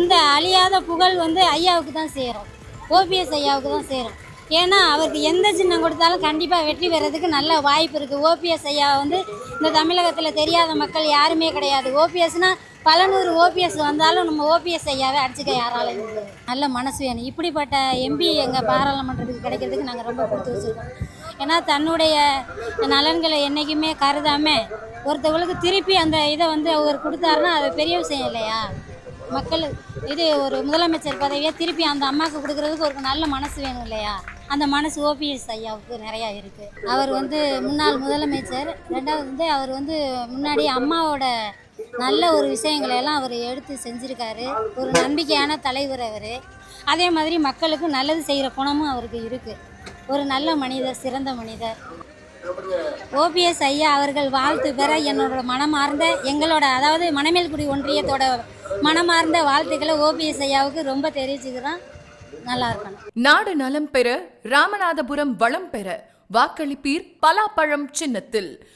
இந்த அழியாத புகழ் வந்து ஐயாவுக்கு தான் சேரும். ஓபிஎஸ் ஐயாவுக்கு தான் சேரும். ஏன்னா அவருக்கு எந்த சின்னம் கொடுத்தாலும் கண்டிப்பாக வெற்றி பெறதுக்கு நல்ல வாய்ப்பு இருக்குது ஓபிஎஸ் ஐயா வந்து இந்த தமிழகத்தில் தெரியாத மக்கள் யாருமே கிடையாது. ஓபிஎஸ்னால் பல நூறு ஓபிஎஸ் வந்தாலும் நம்ம ஓபிஎஸ் ஐயாவை அடிச்சுக்க யாராலையும் நல்ல மனசு வேணும். இப்படிப்பட்ட எம்பி எங்கள் பாராளுமன்றத்துக்கு கிடைக்கிறதுக்கு நாங்கள் ரொம்ப கொடுத்து வச்சுருக்கோம். ஏன்னா தன்னுடைய நலன்களை என்றைக்குமே கருதாமல் ஒருத்தவங்களுக்கு திருப்பி அந்த இதை வந்து அவர் கொடுத்தாருன்னா அது பெரிய விஷயம் இல்லையா? மக்கள் இது ஒரு முதலமைச்சர் பதவியை திருப்பி அந்த அம்மாவுக்கு கொடுக்குறதுக்கு ஒரு நல்ல மனசு வேணும் இல்லையா? அந்த மனசு ஓபிஎஸ் ஐயாவுக்கு நிறையா இருக்குது அவர் வந்து முன்னாள் முதலமைச்சர் ரெண்டாவது வந்து அவர் வந்து முன்னாடி அம்மாவோட நல்ல ஒரு விஷயங்களை எல்லாம் அவர் எடுத்து செஞ்சுருக்காரு. ஒரு நம்பிக்கையான தலைவர் அவர். அதே மாதிரி மக்களுக்கு நல்லது செய்கிற குணமும் அவருக்கு இருக்குது ஒரு நல்ல மனிதர் சிறந்த மனிதர். ஓபிஎஸ் ஐயா அவர்கள் வாழ்த்து பெற என்னோட மனமார்ந்த எங்களோட அதாவது மணமேல்குடி ஒன்றியத்தோட மனமார்ந்த வாழ்த்துக்களை ஓபிஎஸ் ஐயாவுக்கு ரொம்ப தெரிவிச்சுக்கிறோம். நல்லா இருக்கணும். நாடு நலம் பெற ராமநாதபுரம் வளம் பெற வாக்களிப்பீர் பலாப்பழம் சின்னத்தில்.